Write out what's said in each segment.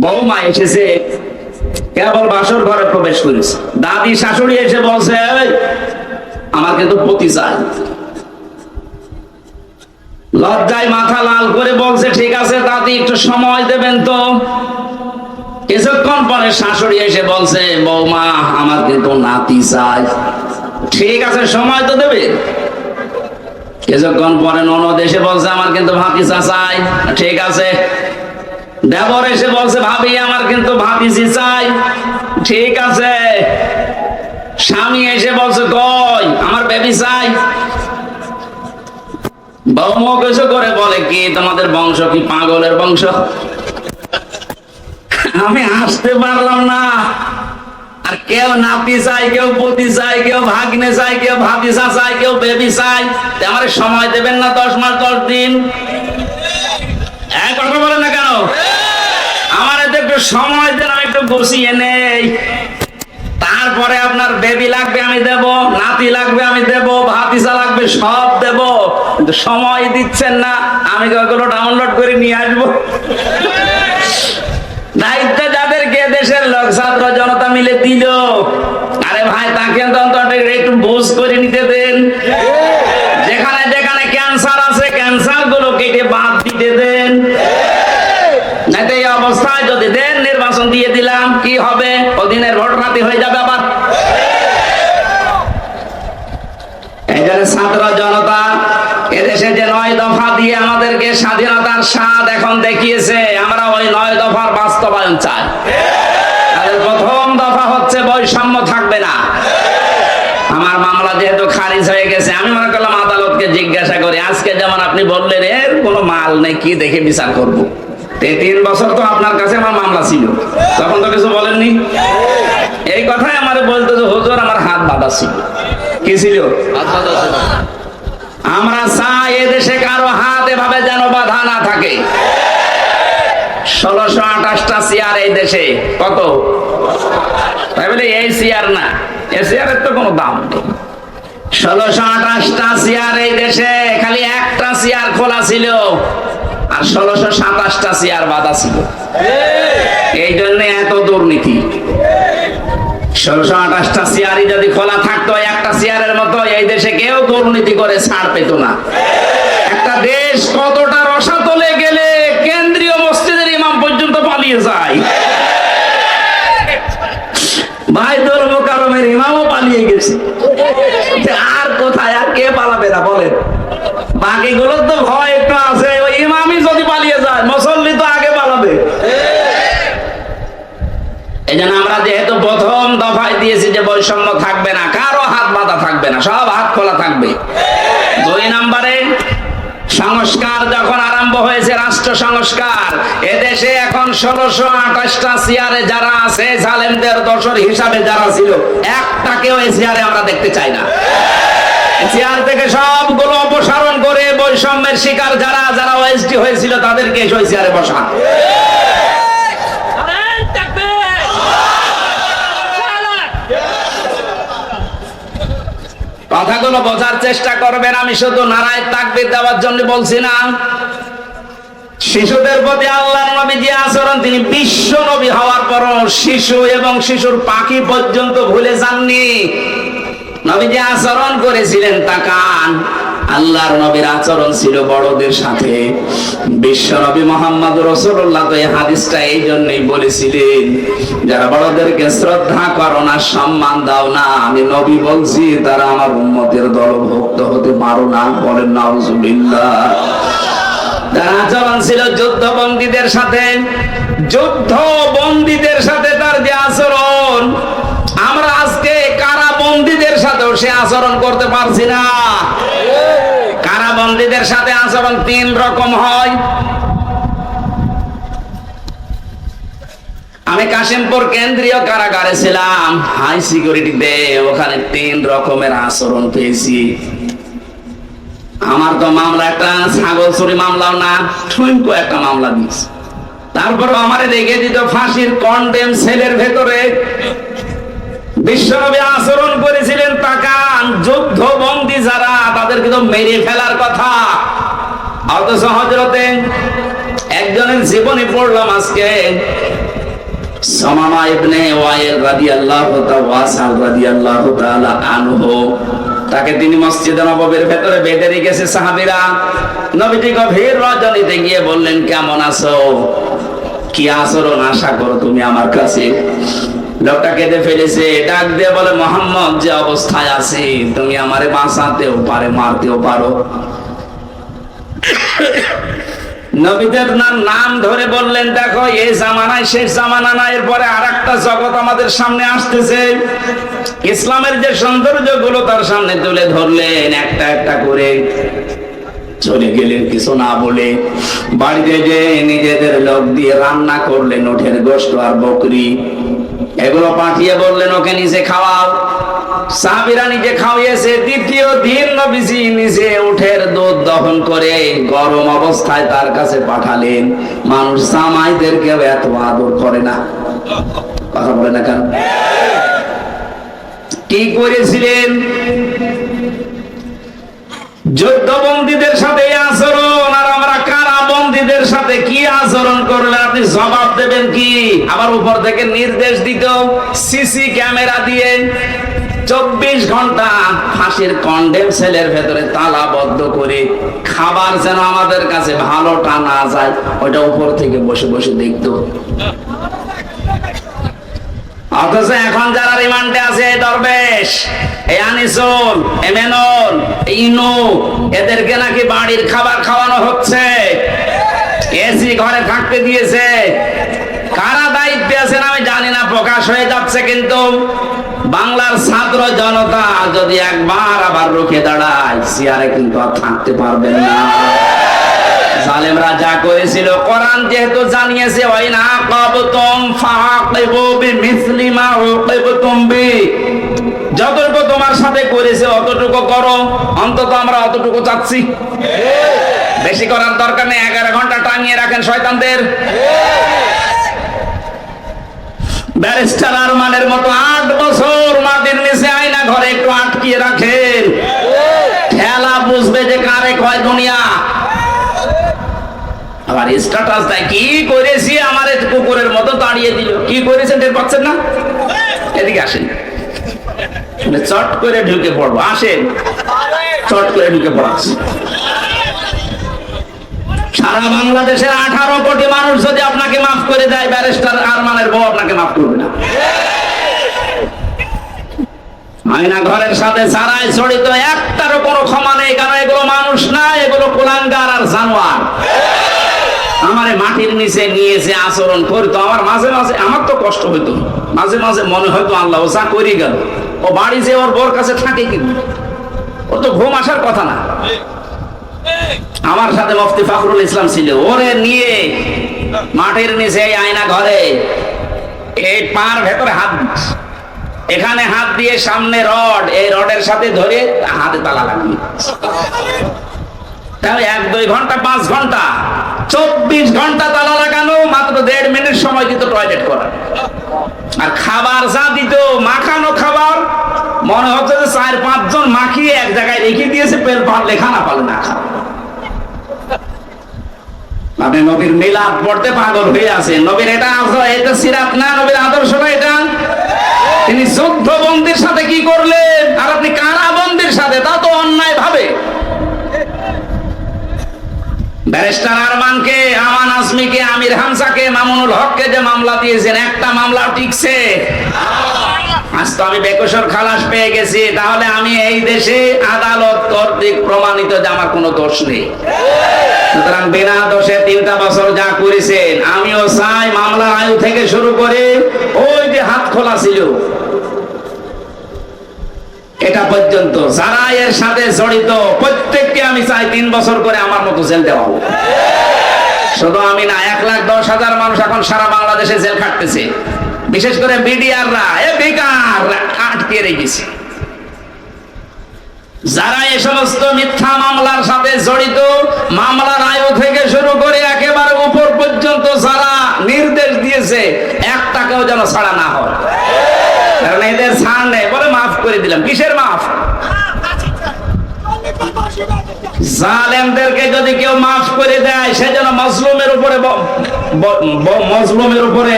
বৌমা এসেছে কেবল বাসর ঘরে প্রবেশ করেছে। দাদি শাশুড়ি এসে বলছে "এই, আমার কিন্তু পতি চাই। লজ্জায় মাথা লাল করে বলছে ঠিক আছে দাদি একটু সময় দেবেন তো। কিছুক্ষণ পরে শাশুড়ি এসে বলছে বৌমা আমার কিন্তু নাতি চাই। ঠিক আছে সময় তো দেবে। কিছুক্ষণ পরে ননদ এসে বলছে আমার কিন্তু ভাতিজা চাই। ঠিক আছে। দেবর এসে বলছে, ভাবি, আমার কিন্তু ভাতিজি চাই। ঠিক আছে। স্বামী এসে বলছে, কই, আমার বেবি চাই? করে বলে, কি তোমাদের বংশ, কি পাগলের বংশ? আমি আসতে পারলাম না। আর কেউ নাতি চাই, কেউ পতি চাই, কেউ ভাগ্নে চাই, কেউ ভাতিসা চাই, কেউ বেবি চাই। আমারে সময় দেবেন না দশ মাস, দশ দিন। এক কথা বলেন না কেন? সময় দেন, আমি একটু বসিয়ে নেই। তারপরে আপনার বেবি লাগবে, আমি দেব। নাতি লাগবে, আমি দেব। ভাতিসা লাগবে, সব দেব। কিন্তু সময় দিচ্ছেন না, আমি ওগুলো ডাউনলোড করে নিয়ে আসব। দায়িত্ব যাদেরকে দেশের লোক, ছাত্র জনতা মিলে দিল। আরে ভাই, তাকে তো একটু বুঝ করে নিতে দেন যেখানে যেখানে ক্যান্সার আছে ক্যান্সারগুলো কেটে বাদ দিতে দেন নাইতো এই অবস্থায় যদি দেন নির্বাচন দিয়ে দিলাম কি হবে ওদিনের হয়ে যাবে আবার। জনতা, এদেশে যে নয় দফা দিয়ে আমাদেরকে স্বাধীনতার স্বাদ এখন দেখিয়েছে, আমরা ওই নয় দফার বাস্তবায়ন চাই। প্রথম দফা হচ্ছে বৈষম্য থাকবে না। আমার মামলা যেহেতু খারিজ হয়ে গেছে, আমি মনে করলাম আদালতকে জিজ্ঞাসা করি, আজকে যেমন আপনি বললেন, এর কোনো মাল নেই, কি দেখে বিচার করব? তিন বছর তো আপনার কাছে আমার মামলা ছিল, তখন তো কিছু বলেননি? এই কথাই আমার বলতো যে হুজুর আমার হাত বাঁধা ছিল। কি ছিল? আমরা চাই এদেশে কারও হাত এভাবে যেন বাধা না থাকে। ষোলোশো আঠাশটা চেয়ার এই দেশে। কত? এই চেয়ার না এ চেয়ারের তো কোনো দাম নেই। ষোলোশো আঠাশটা চেয়ার এই দেশে খালি একটা চেয়ার খোলা ছিল আর ষোলোশো সাতাশটা চেয়ার বাধা ছিল। এই জন্য এত দুর্নীতি। ষোলোশো আঠাশটা চেয়ারই যদি খোলা থাকতো, একটা চেয়ারের মতো এই দেশে কেউ দুর্নীতি করে ছাড় পেত না। একটা দেশ কতটা রসাতলে গেলে কেন্দ্রীয় মসজিদের ইমাম পর্যন্ত পালিয়ে যায়। ভাই দুর্মকারমের ইমামও পালিয়ে গেছে। আর কোথায়, আর কে পালাবে না, বলেন। বাকিগুলোর তো ভয় একটু আছে, ওই ইমামই যদি পালিয়ে যায়, মুসল্লি তো আগে পালাবে। এই জন্য আমরা যেহেতু প্রথম দফায় দিয়েছি যে বৈষম্য থাকবে না, কারও হাত বাঁধা থাকবে না, সব হাত খোলা থাকবে। দুই নম্বরে, সংস্কার যখন আরম্ভ হয়েছে, রাষ্ট্র সংস্কার, এদেশে এখন ষোলোশো আঠাশটা চেয়ারে যারা আছে, জালেমদের দশর হিসাবে যারা ছিল, একটাকেও এই চেয়ারে আমরা দেখতে চাই না। চেয়ার থেকে সবগুলো অপসারণ করে বৈষম্যের শিকার যারা যারা ওএসডি হয়েছিল, তাদেরকে ওই চেয়ারে বসা কথাগুলো বোঝার চেষ্টা করবেন। আমি শুধু নারায় তাকবির দেওয়ার জন্য বলছি না। শিশুদের প্রতি আল্লাহর নবী যে আচরণ, তিনি বিশ্ব নবী হওয়ার পর শিশু এবং শিশুর পাখি পর্যন্ত ভুলে যাননি। নবী যে আচরণ করেছিলেন তাকান আল্লাহর নবীর আচরণ ছিল বড়দের সাথে। বিশ্ব নবী মোহাম্মদ রসুল্লাহ তো এই হাদিসটা এই জন্যই বলেছিলেন, যারা বড়দেরকে শ্রদ্ধা করো না, সম্মান দাও না, আমি নবী বলছি, তারা আমার উম্মতের দলভুক্ত হতে পারো না। বলেন, নাউজুবিল্লাহ। তার আচরণ ছিল যুদ্ধ বন্দীদের সাথে যুদ্ধ বন্দীদের সাথে তার যে আচরণ, আমরা আজকে কারা বন্দীদের সাথেও সে আচরণ করতে পারছি না। কারাবন্দীদের সাথে আচরণ তিন রকম হয়। আমি কাশিমপুর কেন্দ্রীয় কারাগারে ছিলাম হাই সিকিউরিটিতে ওখানে তিন রকমের আচরণ পেয়েছি। আমার তো মামলা একটা, ছাগল চুরি মামলাও না ঠুইকো একটা মামলা দিয়েছে। তারপর আমারে রেখে দিত ফাঁসির কন্ডেম সেলের ভেতরে। বিশ্বনবী আচরণ করেছিলেন তাকান, যুদ্ধ বন্দী তাদেরকে তো মেরে ফেলার কথা। অথচ হজরতে একজনের জীবনে পড়লাম আজকে। তাকে তিনি মসজিদে নববীর ভেতরে বেঁধে রেখেছে সাহাবীরা। নবীজি গভীর রজনীতে গিয়ে বললেন, কেমন আছো? কি আচরণ আশা করো তুমি আমার কাছে? লোকটা কেঁদে ফেলেছে, ডাক দিয়ে বলে, মোহাম্মদ, যে অবস্থায় আছে, তুমি আমারে বাঁচাতেও পারে, মারতেও পারো। নবীদের নাম ধরে বললেন, দেখো, এই জামানায় শেষ জামানা না এরপরে আর একটা জগৎ আমাদের সামনে আসতেছে। ইসলামের যে সৌন্দর্যগুলো তার সামনে তুলে ধরলেন, একটা একটা করে। চলে গেলেন কিছু না বলে, বাড়িতে যে নিজেদের লোক দিয়ে রান্না করলেন ওঠের গোস্ত আর বকরি। এগুলো পাঠিয়ে বললেন, ওকে নিজে খাওয়াও। সাহাবিরা নিজে খাওয়িয়েছে দ্বিতীয় দিন নবীজি নিজে উঠের দুধ দহন করে গরম অবস্থায় তার কাছে পাঠালেন। মানুষ সামাইদেরকেও এত আদর করে না। কথা বলে না কেন? কি করেছিলেন? যুদ্ধবন্দীদের সাথে আচরণ কারা সাথে কি আচরণ করলে আপনি জবাব দেবেন কি? আবার উপর থেকে নির্দেশ দিত, সিসি ক্যামেরা দিয়ে চব্বিশ ঘণ্টা ফাঁসির কন্ডেম সেলের ভেতরে তালাবদ্ধ করে খাবার যেন আমাদের কাছে ভালোটা না যায় ওটা উপর থেকে বসে বসে দেখতো। অথচ এখন যারা রিমান্ডে আছে দরবেশ, এই আনিসুল এমেনুল ইনু, এদেরকে নাকি বাড়ির খাবার খাওয়ানো হচ্ছে। এসি ঘরে থাকতে দিয়েছে। কারা দায়িত্বে আছেন আমি জানি না, প্রকাশ হয়ে যাচ্ছে কিন্তু বাংলার ছাত্র জনতা যদি একবার আবার রুখে দাঁড়ায় চেয়ারে কিন্তু আর থাকতে পারবেন না। যতটুকু তোমার সাথে করেছে, অতটুকু করো। অন্তত আমরা অতটুকু চাচ্ছি। বেশি করার দরকার নেই, এগারো ঘণ্টা টাঙিয়ে রাখেন শয়তানদের। মতো আট বছর ঘরে আটকিয়ে রাখেন আবার স্ট্যাটাস কি করেছি আমার কুকুরের মতো দাঁড়িয়ে দিল? কি করেছেন টের পাচ্ছেন না? এদিকে আসেন। চট করে ঢুকে পড়ব, আসেন। চট করে ঢুকে পড়াচ্ছি। সারা বাংলাদেশের আঠারো কোটি মানুষ যদি আপনাকে মাফ করে দেয়, ব্যারিস্টার আরমানের বউ আপনাকে মাফ করবে না। আয়না ঘরের সাথে সারাই জড়িত একটারও কোনো ক্ষমা নেই, কারণ এগুলো মানুষ না, এগুলো কুলাঙ্গার আর জানোয়ার। আমারে মাটির নিচে নিয়েছে আচরণ করতো, আমার মাঝে মাঝে, আমার তো কষ্ট হইতো। মাঝে মাঝে মনে হয়তো আল্লাহ ও যা করি গেল। ও বাড়ি যে ওর বোর কাছে থাকে কি ওর তো ঘুম আসার কথা না। আমার সাথে মুফতি ফখরুল ইসলাম ছিল। ওরে নিয়ে মাটির নিচে আয়না ঘরে। এই পার ভেতরে হাত এখানে হাত দিয়ে সামনে রড। এই রডের সাথে ধরে হাতে তালা তাহলে এক, দুই ঘণ্টা, পাঁচ ঘণ্টা, চব্বিশ ঘণ্টা তালা লাগানো, মাত্র দেড় মিনিট সময় দিত টয়লেট করার। আর খাবার যা দিত, মাখানো খাবার মনে হচ্ছে যে চার, পাঁচজন মাখিয়ে এক জায়গায় রেখে দিয়েছে পেল পারলে খানা না আপনি নবীর মিলাদ পড়তে পাগল হয়ে নবীর এটা এটা সিরাত না, নবীর এটা? তিনি বন্দির সাথে কি করলেন? আর আপনি কারা বন্দির সাথে? তা তো অন্যায় ভাবে। ব্যারিস্টার আরমানকে, আমান আসমিকে আমির হামসাকে মামুনুল হককে যে মামলা দিয়েছেন, একটা মামলা টিকছে। আজ তো আমি বেকসর খালাস পেয়ে গেছি, তাহলে আমি এই দেশে আদালত কর্তৃক প্রমাণিত যে আমার কোনো দোষ নেই সুতরাং বিনা দোষে তিনটা বছর যা করেছেন, আমিও চাই মামলা আয়ু থেকে শুরু করে ওই যে হাত খোলা ছিল, এটা পর্যন্ত যারা এর সাথে জড়িত, প্রত্যেককে আমি চাই তিন বছর করে আমার মতো জেল দেওয়া হোক। শুধু আমি না, এক লাখ দশ হাজার মানুষ এখন সারা বাংলাদেশে জেল খাটতেছে বিশেষ করে বিডিআররা এ বেকার, আটকে রেখেছে। যারা এই সমস্ত মিথ্যা মামলার সাথে জড়িত, মামলার আয়ু থেকে শুরু করে একেবারে উপর পর্যন্ত যারা নির্দেশ দিয়েছে, এক টাকাও যেন ছাড়া না হয়। কারণ এদের ছাড় নেই বলে মাফ করে দিলাম। কিসের মাফ? জালেমদেরকে যদি কেউ মাফ করে দেয়, সে যেন মজলুমের উপরে মজলুমের উপরে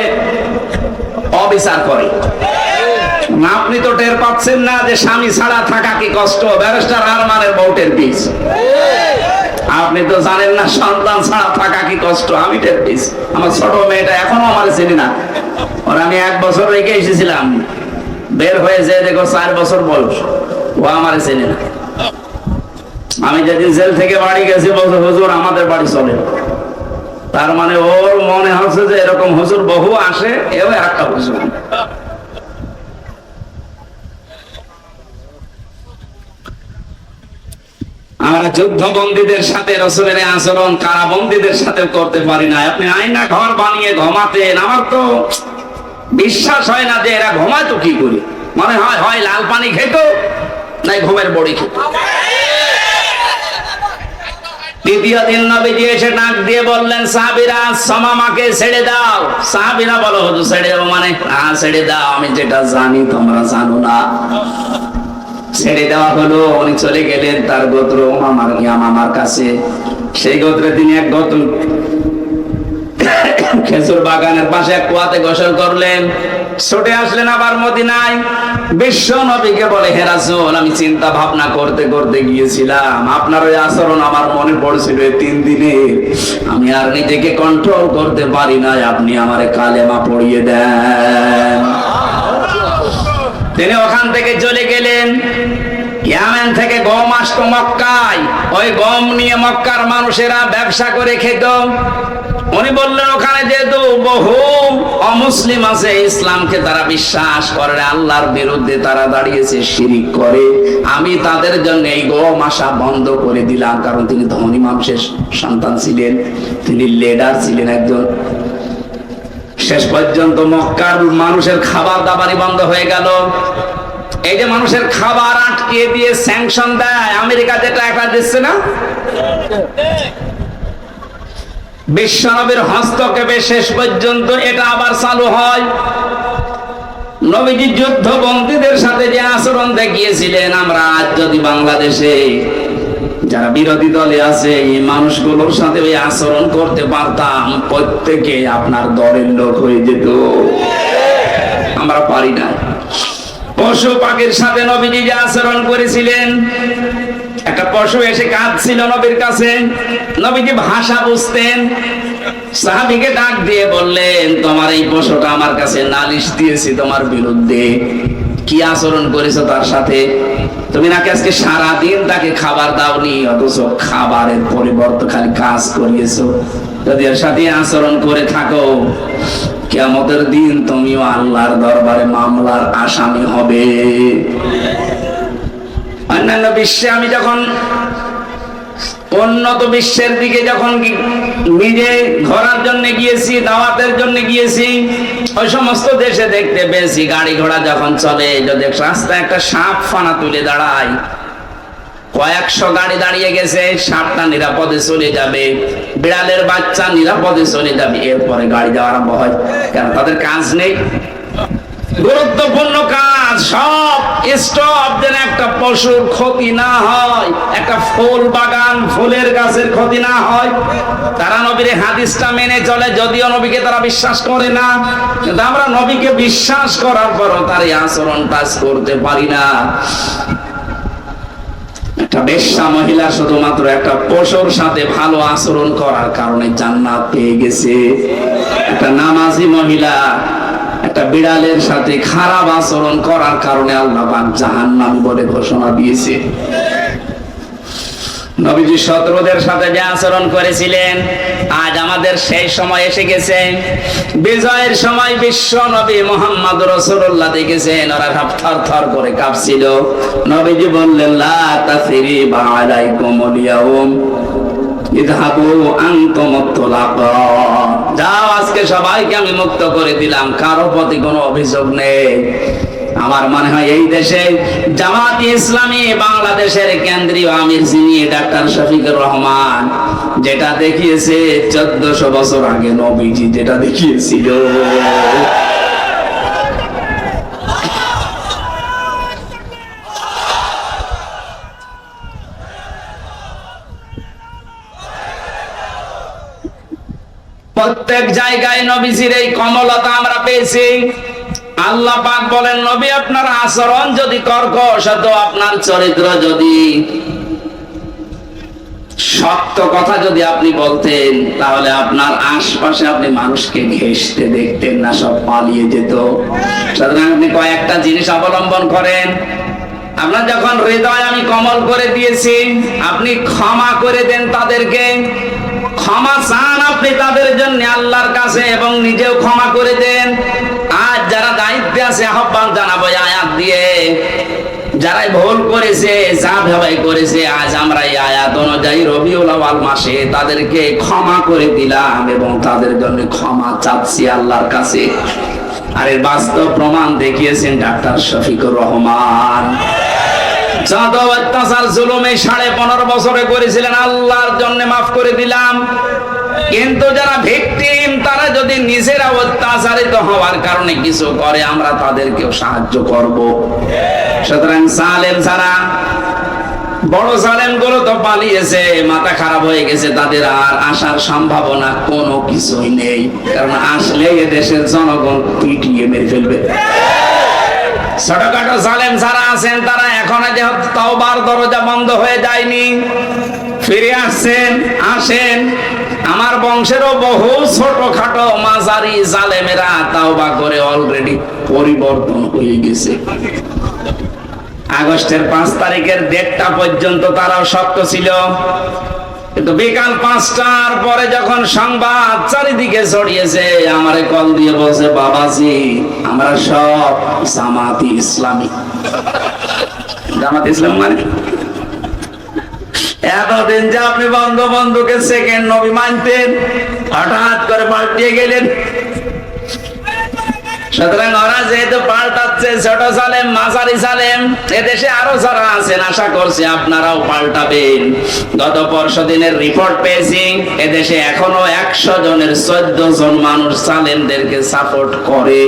অবিচার করে। আপনি তো টের পাচ্ছেন না যে স্বামী ছাড়া থাকা কি কষ্ট? ব্যারিস্টার আরমানের বউটের পিস আপনি তো জানেন না, সন্তান ছাড়া থাকা কি কষ্ট? আমি টের পিস আমার ছোট মেয়েটা এখনও আমার চিনি না। ওর আমি এক বছর রেখে এসেছিলাম। বের হয়ে যে দেখো চার বছর বয়স। ও আমার চেনে না। আমি যেদিন জেল থেকে বাড়ি গেছি, বলছে, হুজুর, আমাদের বাড়ি চলে। তার মানে ওর মনে হচ্ছে যে এরকম হুজুর বহু আসে, এও একটা হুজুর। আমরা সাথে, রসুলের আচরণ সাথে করতে পারি না আপনি আয়না ঘর বানিয়ে ঘুমাতেন, আমার তো বিশ্বাস হয় না যে এরা ঘুমায় তো কি করি? মনে হয় হয় লাল পানি খেত, নাই ঘুমের বড়ি খেত। দ্বিতীয় দিন নবীজি এসে নাক দিয়ে বললেন, সাহাবিরা, সমামাকে ছেড়ে দাও। সাহাবিরা বলো, হুজুর, ছেড়ে দেবো মানে? হ্যাঁ ছেড়ে দাও, আমি যেটা জানি তোমরা জানো না। ছেড়ে দেওয়া হলো, উনি চলে গেলেন, তার গোত্র মামার ইয়াম আমার কাছে। সেই গোত্রে তিনি এক গোত্র খেজুর বাগানের পাশে এক কুয়াতে গোসল করলেন। ছুটে আসলেন আবার মদিনায়। বিশ্ব নবীকে বলে, হে রাসূল, আমি চিন্তা ভাবনা করতে করতে গিয়েছিলাম। আপনার ওই আচরণ আমার মনে পড়ছিল তিন দিনে। আমি আর নিজেকে কন্ট্রোল করতে পারি না আপনি আমারে কালেমা পড়িয়ে দেন। তিনি ওখান থেকে চলে গেলেন। ইয়ামেন থেকে গম আসতো মক্কায়। ওই গম নিয়ে মক্কার মানুষেরা ব্যবসা করে খেত। উনি বললেন, ওখানে যেহেতু বহু অমুসলিম আছে, ইসলামকে তারা বিশ্বাস করে আল্লাহর বিরুদ্ধে তারা দাঁড়িয়েছে, শিরিক করে। আমি তাদের জন্য এই গম আসা বন্ধ করে দিলাম, কারণ তিনি ধনী মানুষের সন্তান ছিলেন। তিনি লিডার ছিলেন একজন। শেষ পর্যন্ত মক্কার মানুষের খাবার দাবারই বন্ধ হয়ে গেল। এই যে মানুষের খাবার আটকে দিয়ে স্যাংশন দেয়, আমেরিকা যেটা একটা দিচ্ছে না? বিশ্বনবীর হস্তক্ষেপে শেষ পর্যন্ত এটা আবার চালু হয়। নবীজি যুদ্ধ বন্দীদের সাথে যে আচরণ দেখিয়েছিলেন, আমরা আজ যদি বাংলাদেশে যারা বিরোধী দলে আছে, এই মানুষগুলোর সাথে ওই আচরণ করতে পারতাম, প্রত্যেকে আপনার দলের লোক হয়ে যেত। আমরা পারি না পশু পাখির সাথে নবীজি যে আচরণ করেছিলেন একটা পশু এসে কাঁদছিল নবীর কাছে। নবীজি ভাষা বুঝতেন। সাহাবিকে ডাক দিয়ে বললেন, তোমার এই পশুটা আমার কাছে নালিশ দিয়েছি তোমার বিরুদ্ধে। কি আচরণ করেছ তার সাথে? তুমি নাকি আজকে সারা দিন তাকে খাবার দাওনি? অথচ খাবারের পরিবর্তে খালি কাজ করিয়েছো। যদি এর সাথে আচরণ করে থাকো কেমতের দিন তুমিও আল্লাহর দরবারে মামলার আসামি হবে। অন্যান্য বিশ্বে আমি যখন উন্নত বিশ্বের দিকে যখন নিজে ঘোরার জন্য গিয়েছি, দাওয়াতের জন্য গিয়েছি, ওই সমস্ত দেশে দেখতে পেয়েছি, গাড়ি ঘোড়া যখন চলে, যদি রাস্তায় একটা সাপ ফানা তুলে দাঁড়ায়, কয়েকশো গাড়ি দাঁড়িয়ে গেছে, সাপটা নিরাপদে চলে যাবে, বিড়ালের বাচ্চা নিরাপদে চলে যাবে, এরপরে গাড়ি যাওয়া আরম্ভ হয়। কেন? তাদের কাজ নেই। গুরুত্বপূর্ণ কাজ, সব স্টপ যেন একটা পশুর ক্ষতি না হয়, একটা ফুল বাগান, ফুলের গাছের ক্ষতি না হয়। তারা নবীর হাদিসটা মেনে চলে, যদিও নবীকে তারা বিশ্বাস করে না, কিন্তু আমরা নবীকে বিশ্বাস করার তার এই আচরণ টাচ করতে পারি না। একটা মহিলা শুধুমাত্র একটা পশুর সাথে ভালো আচরণ করার কারণে জান্নাত পেয়ে গেছে। একটা নামাজি মহিলা একটা বিড়ালের সাথে খারাপ আচরণ করার কারণে আল্লাহ পাক জাহান্নাম বলে ঘোষণা দিয়েছে। নবীজি শত্রুদের সাথে যে আচরণ করেছিলেন, আজ আমাদের সেই সময় এসে গেছে। বিজয়ের সময় বিশ্ব নবী মোহাম্মদ রসুল্লাহ দেখেছেন, ওরা সব থর থর করে কাঁপছিল। নবীজি বললেন, লা তাসরিবা আলাইকুমুল ইয়াউম, ইযহাবু আনতুম তুলাকা সবাইকে আমি মুক্ত করে দিলাম। কারও প্রতি কোনো অভিযোগ নেই। আমার মনে হয় এই দেশে জামাত ইসলামী বাংলাদেশের কেন্দ্রীয় আমির যিনি, ডাক্তার শফিকুর রহমান, যেটা দেখিয়েছে চোদ্দশো বছর আগে নবীজি, যেটা দেখিয়েছিল প্রত্যেক জায়গায় নবীজির এই কমলতা আমরা পেয়েছি। আল্লাহ পাক বলেন, নবী, আপনার আচরণ যদি কর্কশ হতো আপনার চরিত্র যদি সত্য কথা যদি আপনি বলতেন, তাহলে আপনার আশপাশে আপনি মানুষকে ঘেসতে দেখতেন না, সব পালিয়ে যেত। সুতরাং আপনি কয়েকটা জিনিস অবলম্বন করেন। আপনার যখন হৃদয় আমি কমল করে দিয়েছি, আপনি ক্ষমা করে দেন তাদেরকে। ক্ষমা চান আপনি তাদের জন্য আল্লাহর কাছে এবং নিজেও ক্ষমা করে দেন। আজ যারা দায়িত্বে আছে, আহ্বান জানাব আয়াত দিয়ে। যারাই ভুল করেছে, যা ভেবাই করেছে, আজ আমরা এই আয়াত অনুযায়ী রবিউল আওয়াল মাসে তাদেরকে ক্ষমা করে দিলাম এবং তাদের জন্য ক্ষমা চাচ্ছি আল্লাহর কাছে। আর এর বাস্তব প্রমাণ দেখিয়েছেন ডাক্তার শফিকুর রহমান। যত অত্যাচার জুলুমে সাড়ে পনেরো বছরে করেছিলেন, আল্লাহর জন্য মাফ করে দিলাম। কিন্তু যারা তারা যদি নিজেরা অত্যাচারিত হওয়ার কারণে কিছু করে, আমরা তাদেরকেও সাহায্য করব। সুতরাং সালেম ছাড়া বড় সালেমগুলো তো পালিয়েছে, মাথা খারাপ হয়ে গেছে, তাদের আর আসার সম্ভাবনা কোনো কিছুই নেই। কারণ আসলে এ দেশের জনগণ পিটিয়ে ফেলবে। ছোটখাটো সালেম যারা আছেন, তারা এখনও যেহেতু তওবার দরজা বন্ধ হয়ে যায়নি। ফিরে আসছেন, আসেন। আমার বংশেরও বহু ছোটখাটো মাঝারি জালেমেরা তাওবা করে অলরেডি পরিবর্তন হয়ে গেছে। আগস্টের পাঁচ তারিখের ডেটটা পর্যন্ত তারাও শক্ত ছিল। কিন্তু বিকাল পাঁচটার পরে যখন সংবাদ চারিদিকে ছড়িয়েছে, আমারে কল দিয়ে বলছে, বাবাজি, আমরা সব জামাতি ইসলামী। জামাত ইসলাম মানে? এতদিন যে আপনি বন্ধু বন্ধুকে সেকেন্ড নবী মানতেন, হঠাৎ করে পাল্টিয়ে গেলেন। সুতরাং ওরা যেহেতু পাল্টাচ্ছে, ছোট সালেম, মাঝারি সালেম, এদেশে আরও যারা আছেন, আশা করছি আপনারাও পাল্টাবেন। গত পরশু দিনের রিপোর্ট পেয়েছি, এদেশে এখনও একশো জনের চোদ্দ জন মানুষ সালেমদেরকে সাপোর্ট করে।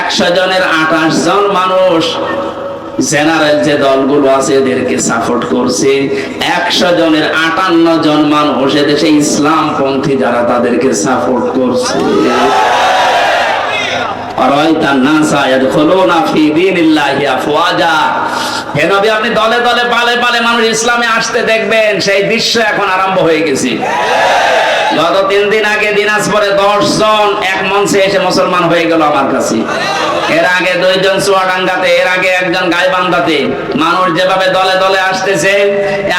একশো জনের আঠাশ জন মানুষ জেনারেল যে দলগুলো আছে, এদেরকে সাপোর্ট করছে। একশো জনের আটান্ন জন মানুষ এদেশে ইসলাম পন্থী যারা তাদেরকে সাপোর্ট করছে। মানুষ মুসলমান হয়ে গেল আমার কাছে। এর আগে দুইজন চুয়াডাঙ্গাতে, এর আগে একজন গাইবান্ধাতে। মানুষ যেভাবে দলে দলে আসতেছে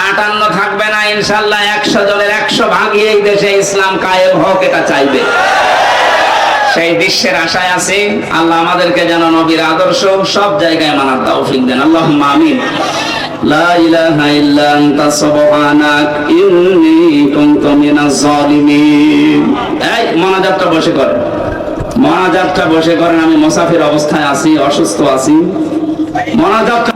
আটান্ন থাকবে না, ইনশাল্লাহ একশো জনের একশো এই দেশে ইসলাম কায়েম হোক, এটা চাইবে। সেই দৃশ্যের আশায় আছি। আল্লাহ আমাদেরকে যেন নবীর আদর্শ সব জায়গায় মানার তৌফিক দেন। আল্লাহ আমিন। লা ইলাহা ইল্লা আনতা সুবহানাক, ইন্নী কুনতু মিনাজ জালিমিন এই, মোনাজাতটা বসে করেন। বসে করেন, আমি মুসাফির অবস্থায় আছি, অসুস্থ আছি। মোনাজাতটা